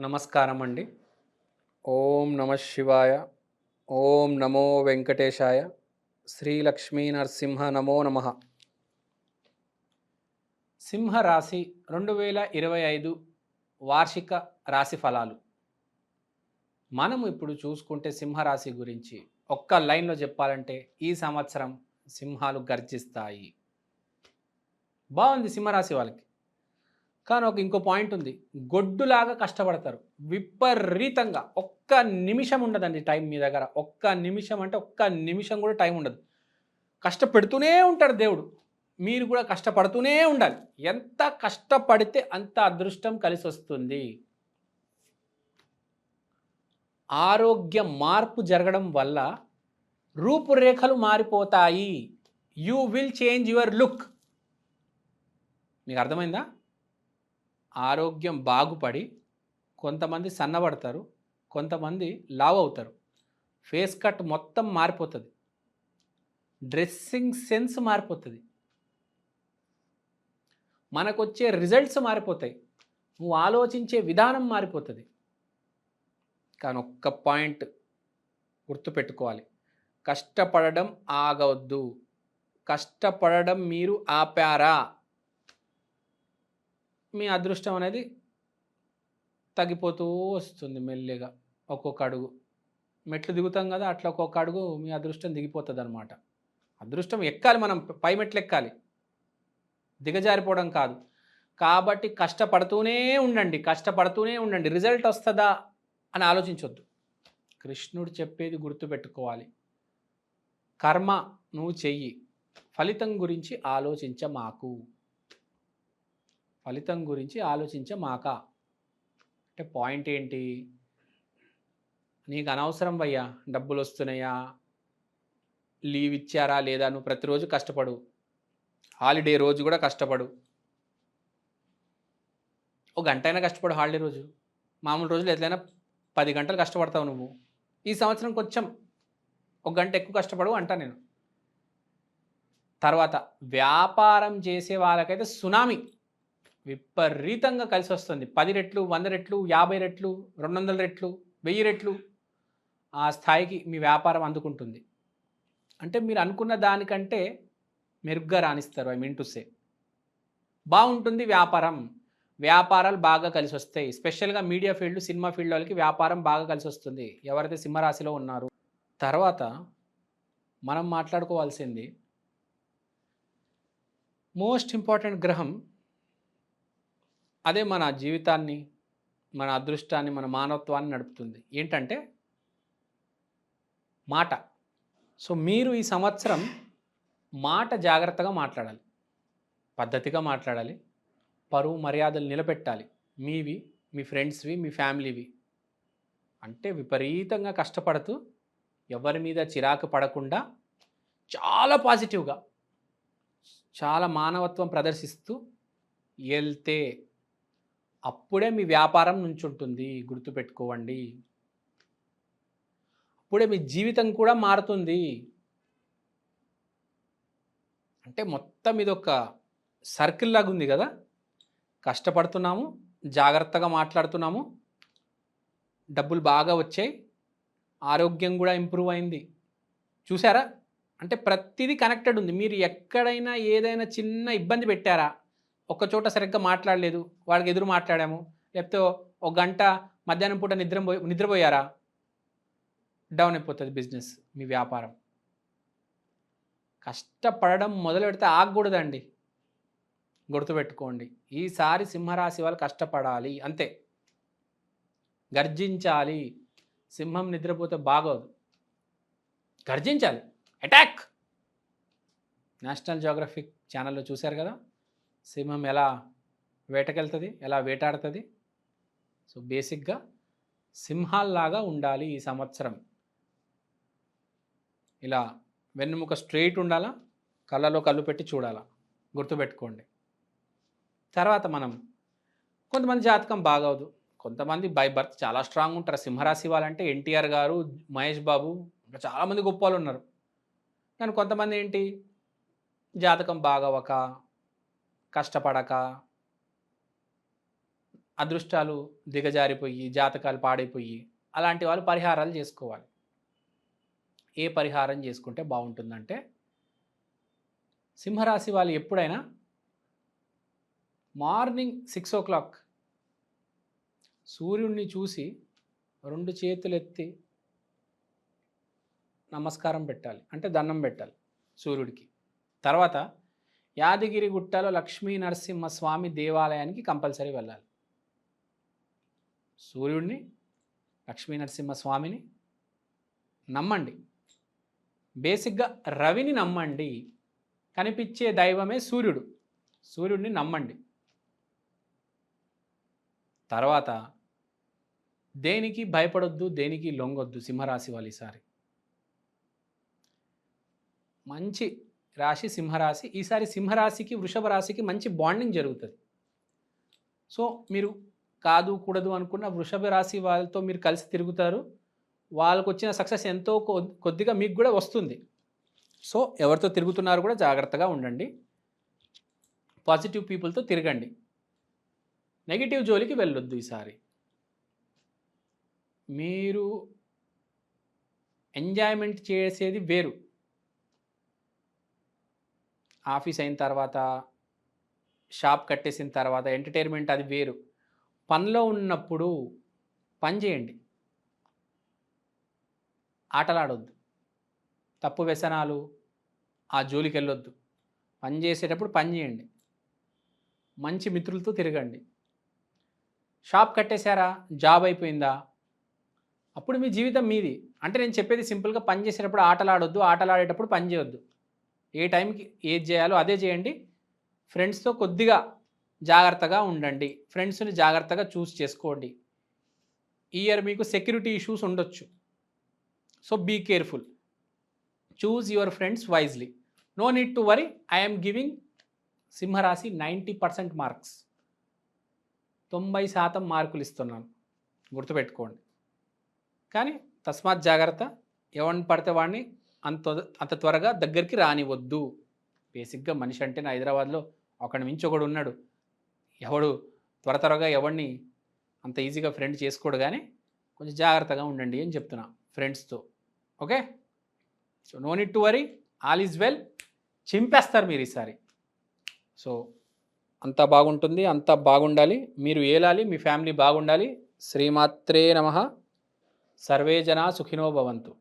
నమస్కారం అండి ఓం నమ శివాయ. ఓం నమో వెంకటేశాయ. శ్రీ లక్ష్మీ నరసింహ నమో నమ. సింహ రాశి రెండు వేల ఇరవై ఐదు వార్షిక రాశి ఫలాలు. మనం ఇప్పుడు చూసుకుంటే సింహరాశి గురించి ఒక్క లైన్లో చెప్పాలంటే ఈ సంవత్సరం సింహాలు గర్జిస్తాయి. బాగుంది సింహరాశి వాళ్ళకి. కానీ ఒక ఇంకో పాయింట్ ఉంది. గొడ్డులాగా కష్టపడతారు. విపరీతంగా. ఒక్క నిమిషం ఉండదండి టైం మీ దగ్గర. ఒక్క నిమిషం అంటే ఒక్క నిమిషం కూడా టైం ఉండదు. కష్టపెడుతూనే ఉంటాడు దేవుడు. మీరు కూడా కష్టపడుతూనే ఉండాలి. ఎంత కష్టపడితే అంత అదృష్టం కలిసి వస్తుంది. ఆరోగ్య మార్పు జరగడం వల్ల రూపురేఖలు మారిపోతాయి. You will change your look మీకు అర్థమైందా? ఆరోగ్యం బాగుపడి కొంతమంది సన్నబడతారు కొంతమంది లావ్ అవుతారు ఫేస్ కట్ మొత్తం మారిపోతుంది. డ్రెస్సింగ్ సెన్స్ మారిపోతుంది. మనకు వచ్చే రిజల్ట్స్ మారిపోతాయి. నువ్వు ఆలోచించే విధానం మారిపోతుంది. కానీ ఒక్క పాయింట్ గుర్తుపెట్టుకోవాలి. కష్టపడడం ఆగవద్దు. కష్టపడడం మీరు ఆపారా? మీ అదృష్టం అనేది తగ్గిపోతూ వస్తుంది మెల్లిగా. ఒక్కొక్క అడుగు. మెట్లు దిగుతాం కదా అట్లా ఒక్కొక్క అడుగు మీ అదృష్టం దిగిపోతుంది అనమాట అదృష్టం ఎక్కాలి మనం పై మెట్లు ఎక్కాలి. దిగజారిపోవడం కాదు. కాబట్టి కష్టపడుతూనే ఉండండి కష్టపడుతూనే ఉండండి. రిజల్ట్ వస్తుందా అని ఆలోచించొద్దు. కృష్ణుడు చెప్పేది గుర్తుపెట్టుకోవాలి. కర్మ నువ్వు చెయ్యి. ఫలితం గురించి ఆలోచించ మాకు. ఫలితం గురించి ఆలోచించమాక. అంటే పాయింట్ ఏంటి? నీకు అనవసరం వయ్యా? డబ్బులు వస్తున్నాయా లీవ్ ఇచ్చారా లేదా? నువ్వు ప్రతిరోజు కష్టపడు. హాలిడే రోజు కూడా కష్టపడు. ఒక గంట అయినా కష్టపడు హాలిడే రోజు. మామూలు రోజులు ఎట్లయినా పది గంటలు కష్టపడతావు నువ్వు. ఈ సంవత్సరం కొంచెం ఒక గంట ఎక్కువ కష్టపడు అంటా నేను. తర్వాత వ్యాపారం చేసే వాళ్ళకైతే సునామీ. విపరీతంగా కలిసి వస్తుంది. పది రెట్లు వంద రెట్లు యాభై రెట్లు రెండు వందల రెట్లు వెయ్యి రెట్లు ఆ స్థాయికి మీ వ్యాపారం అందుకుంటుంది. అంటే మీరు అనుకున్న దానికంటే మెరుగ్గా రాణిస్తారు ఐ మీన్ టు సే. బాగుంటుంది వ్యాపారం. వ్యాపారాలు బాగా కలిసి వస్తాయి. స్పెషల్గా మీడియా ఫీల్డ్ సినిమా ఫీల్డ్ వాళ్ళకి వ్యాపారం బాగా కలిసి వస్తుంది. ఎవరైతే సింహరాశిలో ఉన్నారు. తర్వాత మనం మాట్లాడుకోవాల్సింది మోస్ట్ ఇంపార్టెంట్ గ్రహం అదే మన జీవితాన్ని మన అదృష్టాన్ని మన మానవత్వాన్ని నడుపుతుంది. ఏంటంటే మాట. సో మీరు ఈ సంవత్సరం మాట జాగ్రత్తగా మాట్లాడాలి. పద్ధతిగా మాట్లాడాలి. పరువు మర్యాదలు నిలబెట్టాలి. మీవి మీ ఫ్రెండ్స్వి మీ ఫ్యామిలీవి. అంటే విపరీతంగా కష్టపడుతూ ఎవరి మీద చిరాకు పడకుండా చాలా పాజిటివ్గా చాలా మానవత్వం ప్రదర్శిస్తూ వెళ్తే అప్పుడే మీ వ్యాపారం నుంచి ఉంటుంది గుర్తుపెట్టుకోవండి. అప్పుడే మీ జీవితం కూడా మారుతుంది. అంటే మొత్తం ఇది ఒక సర్కిల్ లాగా ఉంది కదా? కష్టపడుతున్నాము జాగ్రత్తగా మాట్లాడుతున్నాము డబ్బులు బాగా వచ్చాయి ఆరోగ్యం కూడా ఇంప్రూవ్ అయింది. చూసారా? అంటే ప్రతిదీ కనెక్టెడ్ ఉంది. మీరు ఎక్కడైనా ఏదైనా చిన్న ఇబ్బంది పెట్టారా? ఒక్కచోట చోట సరిగ్గా మాట్లాడలేదు వాళ్ళకి ఎదురు మాట్లాడాము. లేకపోతే ఒక గంట మధ్యాహ్నం పూట నిద్ర నిద్రపోయారా? డౌన్ అయిపోతుంది బిజినెస్ మీ వ్యాపారం. కష్టపడడం మొదలు పెడితే ఆగకూడదండి. గుర్తుపెట్టుకోండి ఈసారి సింహరాశి వాళ్ళు కష్టపడాలి అంతే. గర్జించాలి. సింహం నిద్రపోతే బాగోదు. గర్జించాలి. అటాక్! నేషనల్ జోగ్రఫిక్ ఛానల్లో చూశారు కదా? సింహం ఎలా వేటకెళ్తుంది ఎలా వేటాడుతుంది? సో బేసిక్గా సింహాల్లాగా ఉండాలి ఈ సంవత్సరం. ఇలా వెన్నుముక స్ట్రెయిట్ ఉండాలా కళ్ళలో కళ్ళు పెట్టి చూడాలా గుర్తుపెట్టుకోండి. తర్వాత మనం కొంతమంది జాతకం బాగవదు. కొంతమంది బై బర్త్ చాలా స్ట్రాంగ్ ఉంటారు. సింహరాశి వాళ్ళంటే ఎన్టీఆర్ గారు మహేష్ బాబు ఇంకా చాలామంది గొప్ప వాళ్ళు ఉన్నారు. కానీ కొంతమంది ఏంటి? జాతకం బాగవక కష్టపడక అదృష్టాలు దిగజారిపోయి జాతకాలు పాడైపోయి అలాంటి వాళ్ళు పరిహారాలు చేసుకోవాలి. ఏ పరిహారం చేసుకుంటే బాగుంటుందంటే సింహరాశి వాళ్ళు ఎప్పుడైనా మార్నింగ్ సిక్స్ ఓ క్లాక్ సూర్యుడిని చూసి రెండు చేతులు ఎత్తి నమస్కారం పెట్టాలి. అంటే దండం పెట్టాలి సూర్యుడికి. తర్వాత యాదగిరిగుట్టలో లక్ష్మీ లక్ష్మీ నరసింహస్వామి దేవాలయానికి కంపల్సరీ వెళ్ళాలి. సూర్యుడిని లక్ష్మీ నరసింహస్వామిని నమ్మండి. బేసిక్గా రవిని నమ్మండి. కనిపించే దైవమే సూర్యుడు. సూర్యుడిని నమ్మండి. తర్వాత దేనికి భయపడొద్దు దేనికి లొంగొద్దు సింహరాశి వాళ్ళు ఈసారి? మంచి రాశి సింహరాశి. ఈసారి సింహరాశికి వృషభ రాశికి మంచి బాండింగ్ జరుగుతుంది. సో మీరు కాదు కూడదు అనుకున్న వృషభ రాశి వాళ్ళతో మీరు కలిసి తిరుగుతారు. వాళ్ళకు వచ్చిన సక్సెస్ ఎంతో కొద్దిగా మీకు కూడా వస్తుంది. సో ఎవరితో తిరుగుతున్నారు కూడా జాగ్రత్తగా ఉండండి. పాజిటివ్ పీపుల్తో తిరగండి. నెగిటివ్ జోలికి వెళ్ళొద్దు ఈసారి. మీరు ఎంజాయ్మెంట్ చేసేది వేరు. ఆఫీస్ అయిన తర్వాత షాప్ కట్టేసిన తర్వాత ఎంటర్టైన్మెంట్ అది వేరు. పనిలో ఉన్నప్పుడు పని చేయండి. ఆటలాడొద్దు. తప్పు వ్యసనాలు ఆ జోలికి వెళ్ళొద్దు పని చేసేటప్పుడు పని చేయండి. మంచి మిత్రులతో తిరగండి. షాప్ కట్టేశారా? జాబ్ అయిపోయిందా? అప్పుడు మీ జీవితం మీది. అంటే నేను చెప్పేది సింపుల్గా పని చేసేటప్పుడు ఆటలాడొద్దు ఆటలాడేటప్పుడు పని చేయొద్దు. ఏ టైంకి ఏది చేయాలో అదే చేయండి. ఫ్రెండ్స్తో కొద్దిగా జాగ్రత్తగా ఉండండి. ఫ్రెండ్స్ని జాగ్రత్తగా చూస్ చేసుకోండి. ఈ ఇయర్ మీకు సెక్యూరిటీ ఇష్యూస్ ఉండొచ్చు. So be careful. Choose your friends wisely. No need to worry. I'm giving సింహరాశి నైంటీ పర్సెంట్ మార్క్స్. తొంభై శాతం మార్కులు ఇస్తున్నాను. గుర్తుపెట్టుకోండి. కానీ తస్మాత్ జాగ్రత్త. ఎవరిని పడితే వాడిని అంత అంత త్వరగా దగ్గరికి రానివద్దు. బేసిక్గా మనిషి అంటే నా హైదరాబాద్లో ఒకడి మించి ఒకడు ఉన్నాడు. ఎవడు త్వర త్వరగా ఎవడిని అంత ఈజీగా ఫ్రెండ్ చేసుకోడు కానీ కొంచెం జాగ్రత్తగా ఉండండి అని చెప్తున్నా ఫ్రెండ్స్తో. Okay? So no need to worry. All is well. చింపేస్తారు మీరు ఈసారి. సో అంతా బాగుంటుంది అంతా బాగుండాలి. మీరు ఏలాలి మీ ఫ్యామిలీ బాగుండాలి. శ్రీమాత్రే నమ. సర్వే జనా సుఖినో భవంతు.